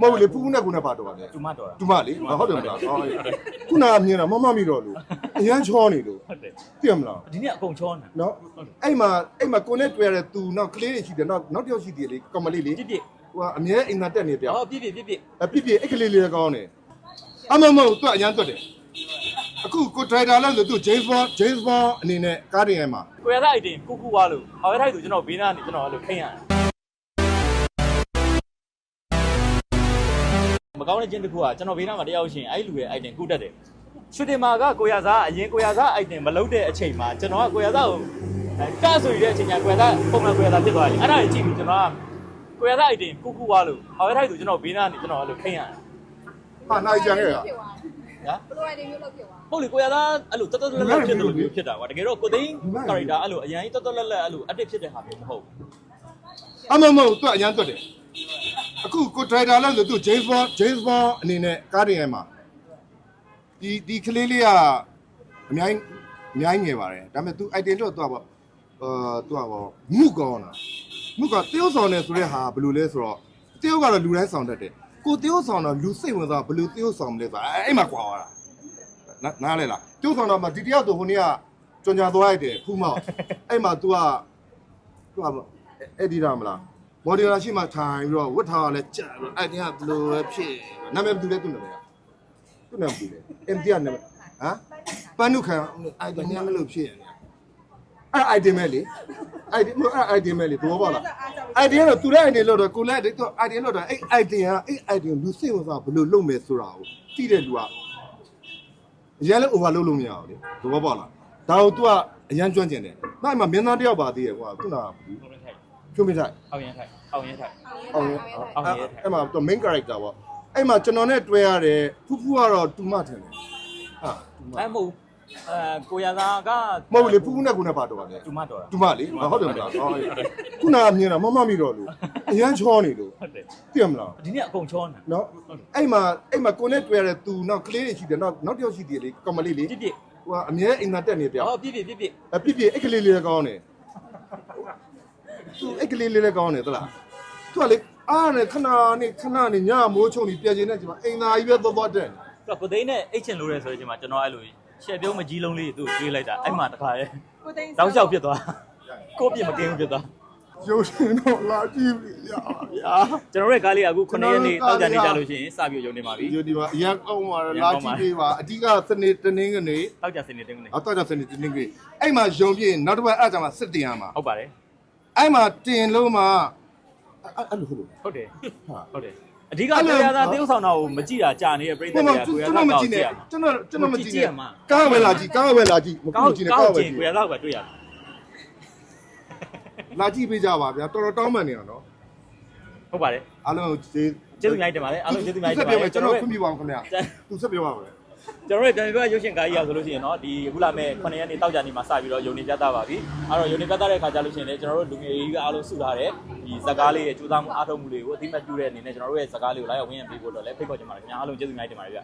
မဟုတ်ဘူးလေဖူးဖူးနဲ့ကိုနဲ့ပါတော့ပါလေတူမတော်တာတူမလေဟုတ်တယ်မလားဟုတ်တယ်ခုနကမြင်တာမမမိတော့လို့အရန်ချောနေလို့ဟုတ်တယ်သိရမလားဒီနေ့အကုန်ချောနေနော်အဲ့မှာအဲ့မှာကိုနဲ့တွေ့ရတဲ့သူနောက်ကလေးတွေရှိတယ်နောက်နောက်တစ်ယောက်ရှိသေးတယ်လေကောင်မလေးလေပြစ်ပြစ်ဟိုကအမြဲအိမ်သာတက်နေပြဟောပြစ်ပြစ်ပြစ်ပြစ်အပြစ်ပြအဲ့ကလေးလေးလည်းကောင်းတယ်အမမဟုတ်သူကအရန်တွက်တယ်အခုကိုဒရိုက်တာလည်းလို့သူ James Bond James Bond အနေနဲ့ကားတင်ရဲမှာကိုရသားအိုက်တင်ကုကူွားလို့ဟောရထိုက်သူကျွန်တော်ဘေးနားနေကျွန်တော်အဲ့လိုခိမ့်ရတယ် မကောင်းတဲ့ချင်းတစ်ခုကကျွန်တော်ဘေးနားမှာတယောက်ရှင်အဲ့လူရဲ့အိုက်တင်ကုတက်တယ်ရွှေတင်မာကကိုရသားအရင်ကိုရသားအိုက်တင်မလုပ်တဲ့အချိန်မှာကျွန်တော်ကကိုရသားကိုကဆိုရတဲ့အချိန်ကျကိုရသားပုံမှန်ကိုရသားဖြစ်သွားတယ်အဲ့ဒါကိုကြည့်ပြီးကျွန်တော်ကကိုရသားအိုက်တင်ကုကူွားလို့ဟောရထိုက်သူကျွန်တော်ဘေးနားနေကျွန်တော်အဲ့လိုခိမ့်ရတယ်ဟာနိုင်ကြခဲ့ရဟာဘလိုရိုက်တင်မျိုးလုပ်ဖြစ်သွားဟုတ်လေကိုရသားအဲ့လိုတော်တော်လက်လက်ဖြစ်တယ်လို့မျိုးဖြစ်တာကွာတကယ်တော့ကိုသိန်း character အဲ့လိုအရင်ကြီးတော်တော်လက်လက်အဲ့လို active ဖြစ်တဲ့ဟာမျိုးမဟုတ်ဘူးအမမဟုတ်သူကအရန်တွက်တယ် အခုကိုဒရိုက်တာလည်းဆိုသူ James Bond James Bond အနေနဲ့ကားတွေထဲမှာဒီဒီကလေးလေးကအများကြီးအများကြီးငယ်ပါတယ်ဒါပေမဲ့ तू item တော့သွားပါအာသွားပါမှုကောင်းလားမှုကတယောက်ဆောင်နေဆိုတဲ့ဟာဘယ်လိုလဲဆိုတော့တယောက်ကတော့လူတိုင်းဆောင်တတ်တယ်ကိုတယောက်ဆောင်တော့လူစိတ်ဝင်စားဘယ်လိုတယောက်ဆောင်မလဲဆိုတာအဲ့မှာကွာသွားတာနားလဲလားတယောက်ဆောင်တော့မှဒီတယောက်တော့ဟိုနေ့ကကြွန်ကြသွားရတယ်ဖူးမောက်အဲ့မှာ तू က तू က editor မလား မော်ဒီလာရှိမှထိုင်ပြီးတော့ဝတ်ထားရလဲကြာပြီးအဲ့ဒီကဘယ်လိုပဲဖြစ်နာမည်ဘယ်သူလဲသူ့နာမည်ကသူ့နာမည်ဘယ်လဲအမ်တီယာနာမည်ဟမ်ပန်းနုခံအဲ့ဒီညမလို့ဖြစ်ရတယ်အဲ့အိုက်တင်မဲလေအိုက်တင်အဲ့အိုက်တင်မဲလေဘောပါလားအိုက်တင်ကတော့သူလည်းအိုက်တင်လို့တော့ကိုလည်းအိုက်တင်လို့တော့အဲ့အိုက်တင်ကအဲ့အိုက်တင်လူစိတ်ဝင်စားဘယ်လိုလုပ်မယ်ဆိုတာကိုသိတဲ့လူကအရင်လည်း overload လုပ်မရဘူးလေဘောပါလားဒါကို तू ကအရန်ကျွမ်းကျင်တယ်နောက်မှမင်းသားတယောက်ပါသေးရဲ့ကွာခုနက ဖြုံးမိထိုက်အောင်ရင်ထိုက်အောင်ရင်ထိုက်အောင်ရအောင်ရအဲ့မှာတော့ main character ပေါ့အဲ့မှာကျွန်တော်နဲ့တွဲရတဲ့ဖူးဖူးကတော့တူမထင်တယ်ဟာတူမအဲ့မဟုတ်အဲကိုရသားကမဟုတ်ဘူးလေဖူးဖူးနဲ့ကိုနဲ့ပါတော့ပါလေတူမတော်တာတူမလေဟုတ်တယ်မလားဟုတ်တယ်ခုနကမြင်တာမမမိတော့လို့အရန်ချောနေလို့ဟုတ်တယ်သိရမလားဒီနေ့အကုန်ချောနေနော်အဲ့မှာအဲ့မှာကိုနဲ့တွဲရတဲ့သူနောက်ကလေးတွေရှိတယ်နောက်နောက်တစ်ယောက်ရှိသေးတယ်လေကောင်မလေးလေပြစ်ပြစ်ဟိုကအမြဲအိမ်သာတက်နေပြဟောပြစ်ပြစ်ပြစ်ပြစ်အပြစ်ပြအဲ့ကလေးလေးလည်းကောင်းတယ် သူအဲ့ကလေးလေးလည်းကောင်းတယ်သလားသူကလေအားနဲ့ခဏနဲ့ခဏနဲ့ညမိုးချုံနေပြကျင်နေဒီမှာအိမ်သာကြီးပဲသွားသွားတက်နေတော့ကိုသိန်းနဲ့အိတ်ချင်လို့ရဲဆိုတဲ့အချိန်မှာကျွန်တော်အဲ့လိုရှက်ပြုံးမကြီးလုံးလေးသူ့ကိုတွေးလိုက်တာအဲ့မှာတခါရဲကိုသိန်းတောက်လျှောက်ဖြစ်သွားကိုပြစ်မကင်းဘူးဖြစ်သွားရုပ်ရှင်တော့လာကြည့်ပြီရပါဗျာကျွန်တော်တို့ကားလေးကအခု9ရက်နေ့တောက်ကြနေကြလို့ရှိရင်စပြီးရုံနေပါပြီဒီဒီမှာအရင်ကောင်းပါလားလာကြည့်ပေးပါအဓိကစနေတနင်္ဂနွေတောက်ကြစနေတင်းနေအတော့ကြစနေတနင်္ဂနွေအဲ့မှာယုံပြည့်နောက်တစ်ပတ်အဲ့ကြမှာစစ်တင်ရမှာဟုတ်ပါတယ် အဲ့မှာတင်လို့မှာအဲ့အဲ့လိုဟုတ်လို့ဟုတ်တယ်ဟာဟုတ်တယ်အဓိကကိုရသားတယောက်ဆောင်တာကိုမကြည့်တာကြာနေတဲ့ပြိတ္တကျွန်တွေကတော်ကိုရကျွန်သားတော်မကောကြည့်ကြနဲ့ည့်ရမှာကျွန်တော်ကျွန်တော်မကြည့်ကြည့်ရနဲ့မှာကားဝယ်လာကြည့်ကားဝယ်လာကြည့်မကောကူက်ကြည့်နဲ့ကောကားက်ဝယ်ချင်းကြည့်ကိုရသားကတွေ့ရတယ်လာကြည့်ပေးကြပါဗျာတော်တော်တောင်းပန်နေအောင်နော်ဟုတ်ပါတယ်အားလုံးကျေးကျေးဇူးများတင်ပါတယ်အားလုံးကျေးဇူးများတင်ဆက်ပါပြောတမယ်ယ်ကျွန်ကျွန်တော်တော်ခွင့်ပြုပါအောင်ခင်ဗျာသူဆက်ပြောပါမယ် ကျွန်တော်တို့ပြန်ပြရုပ်ရှင်ကားကြီးရဆိုလို့ရှိရင်เนาะဒီအခုလာမဲ့9ရက်နေ့တောက်ကြနေမှာစပြီးတော့ယုံနေပြသပါပြီအဲ့တော့ယုံနေပြသတဲ့ခါကျလို့ရှိရင်လည်းကျွန်တော်တို့လူငယ်ကြီးကအားလုံးစုထားတဲ့ဒီဇကားလေးရဲ့ကြိုးစားမှုအားထုတ်မှုတွေကိုအတိမတ်ပြုတဲ့အနေနဲ့ကျွန်တော်တို့ရဲ့ဇကားလေးကိုလာရောက်ဝင်ရပေးဖို့တော့လည်းဖိတ်ခေါ်ချင်ပါတယ်ခင်ဗျာအားလုံးကျေးဇူးများတင်ပါတယ်ဗျ